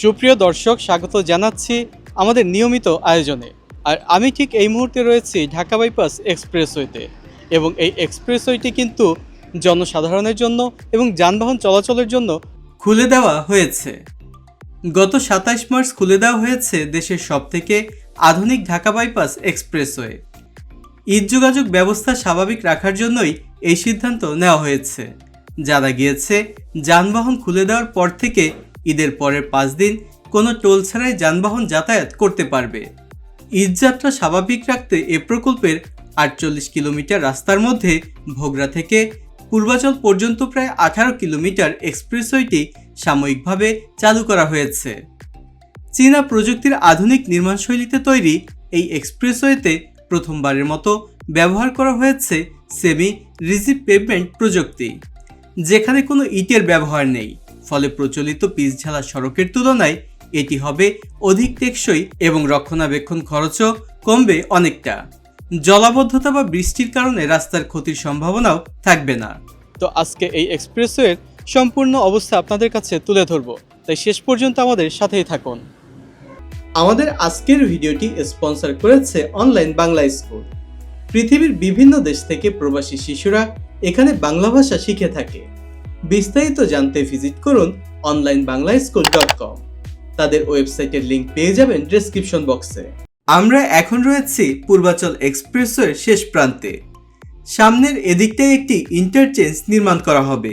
সুপ্রিয় দর্শক, স্বাগত জানাচ্ছি আমাদের নিয়মিত আয়োজনে। আর আমি ঠিক এই মুহূর্তে রয়েছি ঢাকা বাইপাস এক্সপ্রেসওয়েতে এবং এই এক্সপ্রেসওয়েটি কিন্তু জনসাধারণের জন্য এবং যানবাহন চলাচলের জন্য খুলে দেওয়া হয়েছে। গত সাতাইশ মার্চ খুলে দেওয়া হয়েছে দেশের সবথেকে আধুনিক ঢাকা বাইপাস এক্সপ্রেসওয়ে। ঈদ যোগাযোগ ব্যবস্থা স্বাভাবিক রাখার জন্যই এই সিদ্ধান্ত নেওয়া হয়েছে। জানা গিয়েছে, যানবাহন খুলে দেওয়ার পর থেকে ঈদের পরের পাঁচ দিন কোনো টোল ছাড়াই যানবাহন যাতায়াত করতে পারবে। ঈদযাত্রা স্বাভাবিক রাখতে এ প্রকল্পের আটচল্লিশ কিলোমিটার রাস্তার মধ্যে ভোগড়া থেকে পূর্বাচল পর্যন্ত প্রায় আঠারো কিলোমিটার এক্সপ্রেসওয়েটি সাময়িকভাবে চালু করা হয়েছে। চীনা প্রযুক্তির আধুনিক নির্মাণশৈলীতে তৈরি এই এক্সপ্রেসওয়েতে প্রথমবারের মতো ব্যবহার করা হয়েছে সেমি রিজিভ পেভমেন্ট প্রযুক্তি, যেখানে কোনো ইটের ব্যবহার নেই। ফলে প্রচলিত পিচঝালা সড়কের তুলনায় এটি হবে অধিক টেকসই এবং রক্ষণাবেক্ষণ খরচও কমবে অনেকটা। জলাবদ্ধতা বা বৃষ্টির কারণে রাস্তার ক্ষতির সম্ভাবনাও থাকবে না। তো আজকে এই এক্সপ্রেসওয়ের সম্পূর্ণ অবস্থা আপনাদের কাছে তুলে ধরবো। তাই শেষ পর্যন্ত আমাদের সাথেই থাকুন। আমাদের আজকের ভিডিওটি স্পন্সর করেছে অনলাইন বাংলা স্কুল। পৃথিবীর বিভিন্ন দেশ থেকে প্রবাসী শিশুরা এখানে বাংলা ভাষা শিখে থাকে। বিস্তারিত জানতে ভিজিট করুন online Bangla school dot com তাদের ওয়েবসাইটের লিঙ্ক পেয়ে যাবেন ডেসক্রিপশন বক্সে আমরা এখন রয়েছি পূর্বাচল এক্সপ্রেসওয়ের শেষ প্রান্তে। সামনের এদিকটায় একটি ইন্টারচেঞ্জ নির্মাণ করা হবে,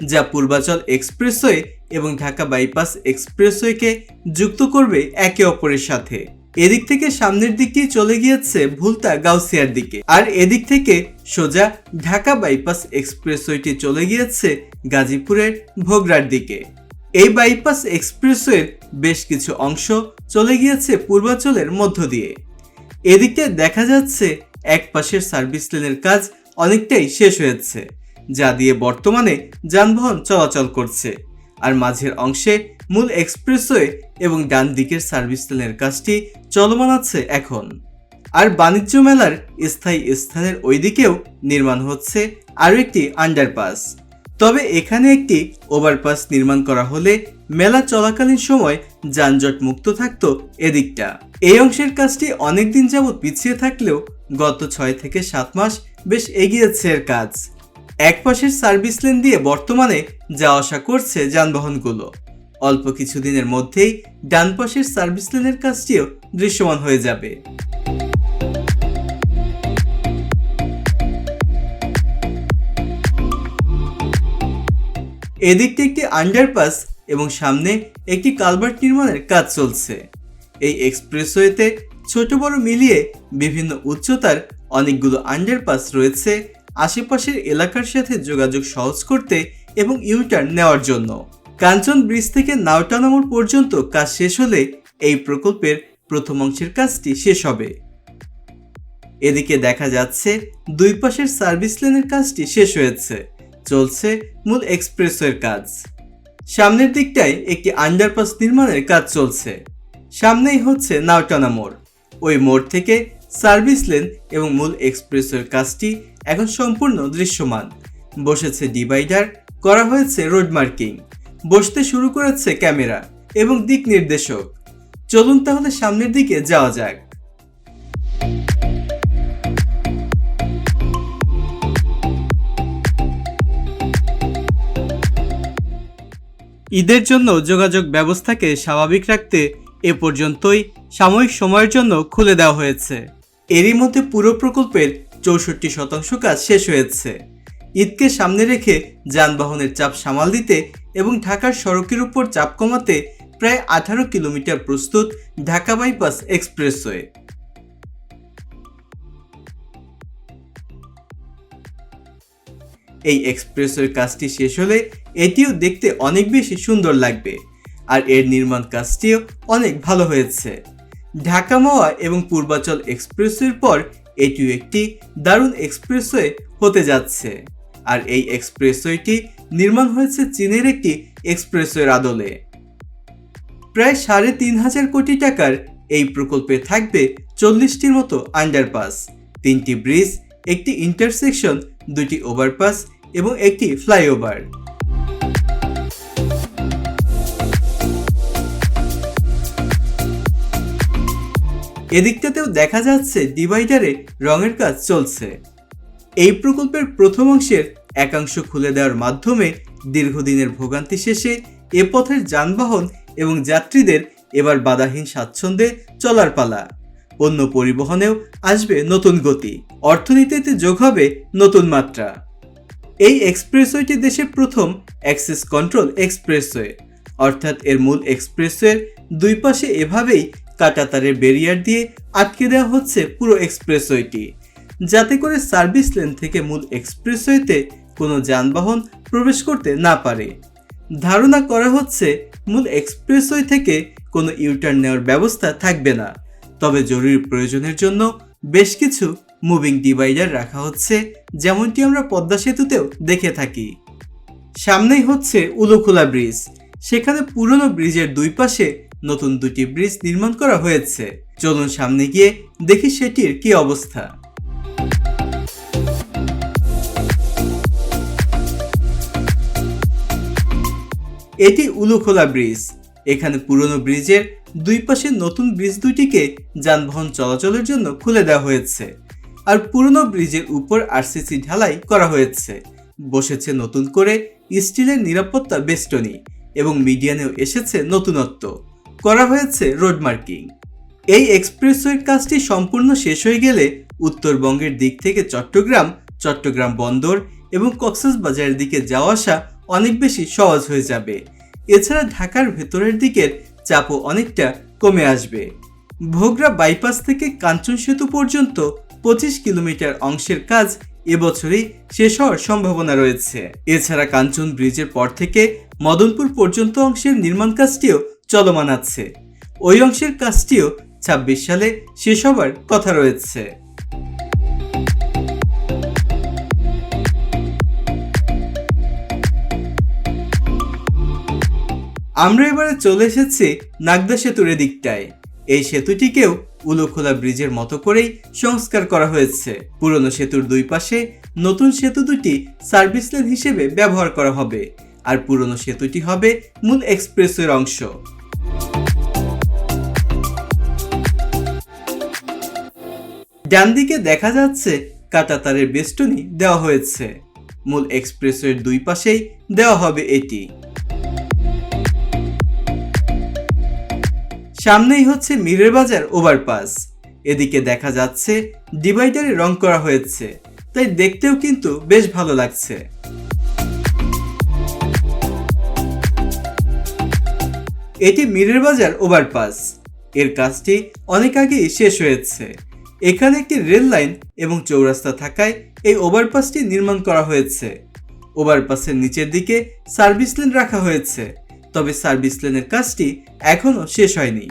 যা পূর্বাচল এক্সপ্রেসওয়ে এবং ঢাকা বাইপাস এক্সপ্রেসওয়েকে যুক্ত করবে একে অপরের সাথে। এদিক থেকে সামনের দিকটি চলে গিয়েছে ভুলতা গাউসিয়ার দিকে। আর এদিক থেকে সোজা ঢাকা বাইপাস এক্সপ্রেসওয়েটি চলে গিয়েছে গাজীপুরের ভোগড়ার দিকে। এই বাইপাস এক্সপ্রেসওয়ের বেশ কিছু অংশ চলে গিয়েছে পূর্বাচলের মধ্য দিয়ে। এদিকে দেখা যাচ্ছে এক পাশের সার্ভিস লেনের কাজ অনেকটাই শেষ হয়েছে, যা দিয়ে বর্তমানে যানবাহন চলাচল করছে। আর মাঝের অংশে মূল এক্সপ্রেসওয়ে এবং ডান দিকের সার্ভিস লেনের কাজটি চলমান আছে এখন। আর বাণিজ্য মেলার স্থায়ী স্থানের ওই দিকেও নির্মাণ হচ্ছে আরও একটি আন্ডারপাস। তবে এখানে একটি ওভারপাস নির্মাণ করা হলে মেলা চলাকালীন সময় যানজট মুক্ত থাকতো এদিকটা। এই অংশের কাজটি অনেকদিন যাবৎ পিছিয়ে থাকলেও গত ছয় থেকে সাত মাস বেশ এগিয়েছে এর কাজ। এক পাশের সার্ভিস লেন দিয়ে বর্তমানে যাওয়া আসা করছে যানবাহনগুলো। অল্প কিছুদিনের মধ্যেই ডান পাশের সার্ভিস লেনের কাজটিও দৃশ্যমান হয়ে যাবে। এদিকটি একটি আন্ডারপাস এবং সামনে একটি কালভার্ট নির্মাণের কাজ চলছে। এই এক্সপ্রেসওয়েতে ছোট বড় মিলিয়ে বিভিন্ন উচ্চতার অনেকগুলো আন্ডারপাস রয়েছে আশেপাশের এলাকার সাথে যোগাযোগ সহজ করতে এবং ইউটার্ন নেওয়ার জন্য। কাঞ্চন ব্রিজ থেকে নাওটানা মোড় পর্যন্ত কাজ শেষ হলে এই প্রকল্পের প্রথম অংশের কাজটি শেষ হবে। এদিকে দেখা যাচ্ছে দুই পাশের সার্ভিস লেনের কাজটি শেষ হয়েছে, চলছে মূল এক্সপ্রেসওয়ের কাজ। সামনের দিকটায় একটি আন্ডারপাস নির্মাণের কাজ চলছে। সামনেই হচ্ছে নাওটানা মোড় ওই মোড় থেকে সার্ভিস লেন এবং মূল এক্সপ্রেসওয়ের কাজটি এখন সম্পূর্ণ দৃশ্যমান। বসেছে ডিভাইডার, করা হয়েছে রোড মার্কিং। বসতে শুরু করেছে ক্যামেরা এবং দিক নির্দেশক। চলুন তাহলে সামনের দিকে যাওয়া যাক। ঈদের জন্য যোগাযোগ ব্যবস্থাকে স্বাভাবিক রাখতে এ পর্যন্তই সাময়িক সময়ের জন্য খুলে দেওয়া হয়েছে। এরই মধ্যে পুরো প্রকল্পের চৌষট্টি শতাংশ কাজ শেষ হয়েছে। ঈদকে সামনে রেখে যানবাহনের চাপ সামাল দিতে এবং ঢাকার সড়কের উপর চাপ কমাতে প্রায় আঠারো কিলোমিটার প্রস্তুত ঢাকা বাইপাস এক্সপ্রেসওয়ে। এই এক্সপ্রেসওয়ের কাজটি শেষ হলে এটিও দেখতে অনেক বেশি সুন্দর লাগবে, আর এর নির্মাণ কাজটিও অনেক ভালো হয়েছে। ঢাকা মাওয়া এবং পূর্বাচল এক্সপ্রেসওয়ের পর এটিও একটি দারুণ এক্সপ্রেসওয়ে হতে যাচ্ছে, আর এই এক্সপ্রেসওয়েটি নির্মাণ হয়েছে চীনের একটি এক্সপ্রেসওয়ের আদলে। প্রায় সাড়ে তিন হাজার কোটি টাকার এই প্রকল্পে থাকবে চল্লিশটির মতো আন্ডারপাস, তিনটি ব্রিজ, একটি ইন্টারসেকশন, দুটি ওভারপাস এবং একটি ফ্লাইওভার। এদিকটাতেও দেখা যাচ্ছে ডিভাইডারে রঙের কাজ চলছে। এই প্রকল্পের প্রথম অংশের একাংশ খুলে দেওয়ার মাধ্যমে দীর্ঘদিনের ভোগান্তি শেষে এ পথের যানবাহন এবং যাত্রীদের এবার বাধাহীন স্বাচ্ছন্দ্যে চলার পালা। অন্য পরিবহনেও আসবে নতুন গতি। অর্থনীতিতে যোগ হবে নতুন মাত্রা। এই এক্সপ্রেসওয়েটি দেশের প্রথম অ্যাক্সেস কন্ট্রোল এক্সপ্রেসওয়ে। অর্থাৎ এর মূল এক্সপ্রেসওয়ের দুই পাশে এভাবেই কাটাতারের ব্যারিয়ার দিয়ে আটকে দেওয়া হচ্ছে পুরো এক্সপ্রেসওয়েটি। যাতে করে সার্ভিস লেন থেকে মূল এক্সপ্রেসওয়েতে কোনো যানবাহন প্রবেশ করতে না পারে। ধারণা করা হচ্ছে, মূল এক্সপ্রেসওয়ে থেকে কোনো ইউটার্ন নেওয়ার ব্যবস্থা থাকবে না। তবে জরুরি প্রয়োজনের জন্য বেশ কিছু মুভিং ডিভাইডার রাখা হচ্ছে, যেমনটি আমরা পদ্মা সেতুতেও দেখে থাকি। সামনেই হচ্ছে উলুখোলা ব্রিজ। সেখানে পুরনো ব্রিজের দুই পাশে নতুন দুটি ব্রিজ নির্মাণ করা হয়েছে। চলুন সামনে গিয়ে দেখি সেটির কি অবস্থা। এটি উলুখোলা ব্রিজ। এখানে পুরনো ব্রিজের দুই পাশে নতুন ব্রিজ দুটিকে যানবাহন চলাচলের জন্য খুলে দেওয়া হয়েছে আর পুরনো ব্রিজের উপর আরসিসি ঢালাই করা হয়েছে। বসেছে নতুন করে স্টিলের নিরাপত্তা বেষ্টনী এবং মিডিয়ানেও এসেছে নতুনত্ব। করা হয়েছে রোড মার্কিং। এই এক্সপ্রেসওয়ের কাজটি সম্পূর্ণ শেষ হয়ে গেলে উত্তরবঙ্গের দিক থেকে চট্টগ্রাম চট্টগ্রাম বন্দর এবং কক্সবাজারের দিকে যাওয়া আসা অনেক বেশি সহজ হয়ে যাবে। এছাড়া ঢাকার ভেতরের দিকের চাপও অনেকটা কমে আসবে। ভোগড়া বাইপাস থেকে কাঞ্চন সেতু পর্যন্ত পঁচিশ কিলোমিটার অংশের কাজ এবছরই শেষ হওয়ার সম্ভাবনা রয়েছে। এছাড়া কাঞ্চন ব্রিজের পর থেকে মদনপুর পর্যন্ত অংশের নির্মাণ কাজটিও চলমান আছে। ওই অংশের কাজটিও ছাব্বিশ সালে শেষ হবার কথা রয়েছে। আমরা এবারে চলে এসেছি নাগদা সেতুর দিকটায় এই সেতুটিকেও উলুখোলা ব্রিজের মতো করেই সংস্কার করা হয়েছে। পুরনো সেতুর দুই পাশে নতুন সেতু দুটি সার্ভিস লেন হিসেবে ব্যবহার করা হবে, আর পুরনো সেতুটি হবে মূল এক্সপ্রেসওয়ের অংশ। ডান দিকে দেখা যাচ্ছে কাটাতারের বেষ্টনী দেওয়া হয়েছে। মূল এক্সপ্রেসওয়ের দুই পাশেই দেওয়া হবে এটি। সামনেই হচ্ছে মিরের বাজার ওভারপাস। এদিকে দেখা যাচ্ছে, ডিভাইডারে রং করা হয়েছে। তাই দেখতেও কিন্তু বেশ ভালো লাগছে। এটি মিরের বাজার ওভারপাস। এর কাজটি অনেক আগেই শেষ হয়েছে। এখানে একটি রেল লাইন এবং চৌরাস্তা থাকায় এই ওভারপাসটি নির্মাণ করা হয়েছে। ওভারপাসের নিচের দিকে সার্ভিস লেন রাখা হয়েছে। তবে সার্ভিস লেনের কাজটি এখনও শেষ হয়নি।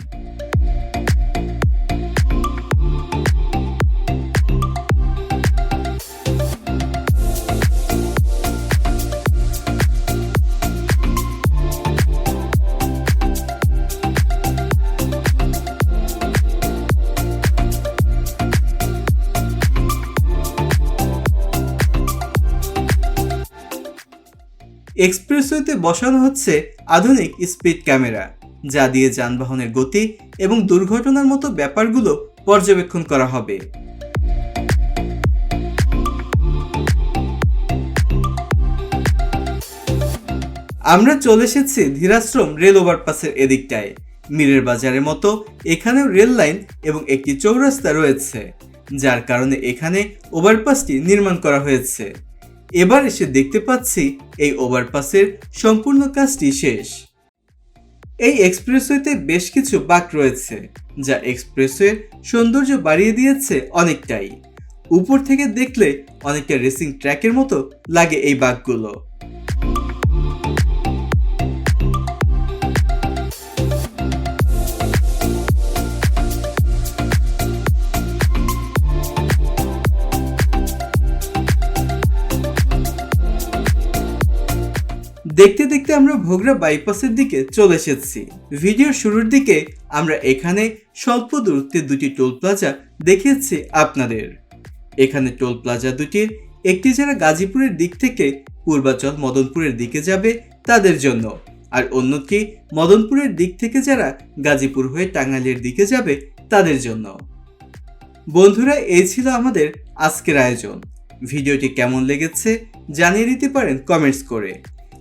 এক্সপ্রেসওয়েতে বসানো হচ্ছে আধুনিক স্পিড ক্যামেরা, যা দিয়ে যানবাহনের গতি এবং দুর্ঘটনার মতো ব্যাপারগুলো পর্যবেক্ষণ করা হবে। আমরা চলে এসেছি ধীরাশ্রম রেল ওভারপাসের এদিকটায়। মিরের বাজারের মতো এখানেও রেল লাইন এবং একটি চৌরাস্তা রয়েছে, যার কারণে এখানে ওভারপাসটি নির্মাণ করা হয়েছে। এবার এসে দেখতে পাচ্ছি এই ওভারপাসের সম্পূর্ণ কাজটি শেষ। এই এক্সপ্রেসওয়েতে বেশ কিছু বাঁক রয়েছে, যা এক্সপ্রেসওয়ের সৌন্দর্য বাড়িয়ে দিয়েছে অনেকটাই। উপর থেকে দেখলে অনেকটা রেসিং ট্র্যাকের মতো লাগে এই বাঁকগুলো। দেখতে দেখতে আমরা ভোগড়া বাইপাসের দিকে চলে এসেছি। ভিডিওর শুরুর দিকে আমরা এখানে স্বল্প দূরত্বে দুটি টোল প্লাজা দেখিয়েছি আপনাদের। এখানে টোল প্লাজা দুটির একটি যারা গাজীপুরের দিক থেকে পূর্বাচল মদনপুরের দিকে যাবে তাদের জন্য, আর অন্যটি মদনপুরের দিক থেকে যারা গাজীপুর হয়ে টাঙ্গাইলের দিকে যাবে তাদের জন্য। বন্ধুরা, এই ছিল আমাদের আজকের আয়োজন। ভিডিওটি কেমন লেগেছে জানিয়ে দিতে পারেন কমেন্টস করে।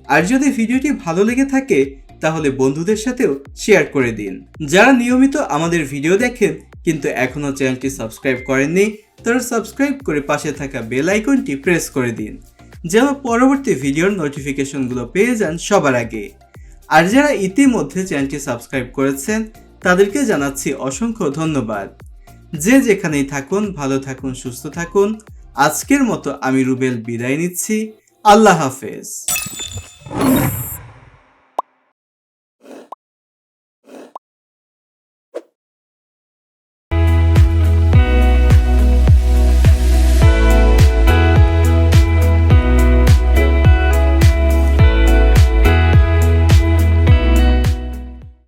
আর যদি ভিডিওটি ভালো লেগে থাকে, তাহলে বন্ধুদের সাথেও শেয়ার করে দিন। যারা নিয়মিত আমাদের ভিডিও দেখেন, কিন্তু এখনও চ্যানেলটি সাবস্ক্রাইব করেননি, তারা সাবস্ক্রাইব করে পাশে থাকা বেল আইকনটি প্রেস করে দিন, যেন পরবর্তী ভিডিওর নোটিফিকেশনগুলো পেয়ে যান সবার আগে। আর যারা ইতিমধ্যে চ্যানেলটি সাবস্ক্রাইব করেছেন, তাদেরকে জানাচ্ছি অসংখ্য ধন্যবাদ। যে যেখানেই থাকুন, ভালো থাকুন, সুস্থ থাকুন। আজকের মতো আমি রুবেল বিদায় নিচ্ছি। আল্লাহ হাফেজ। Oh,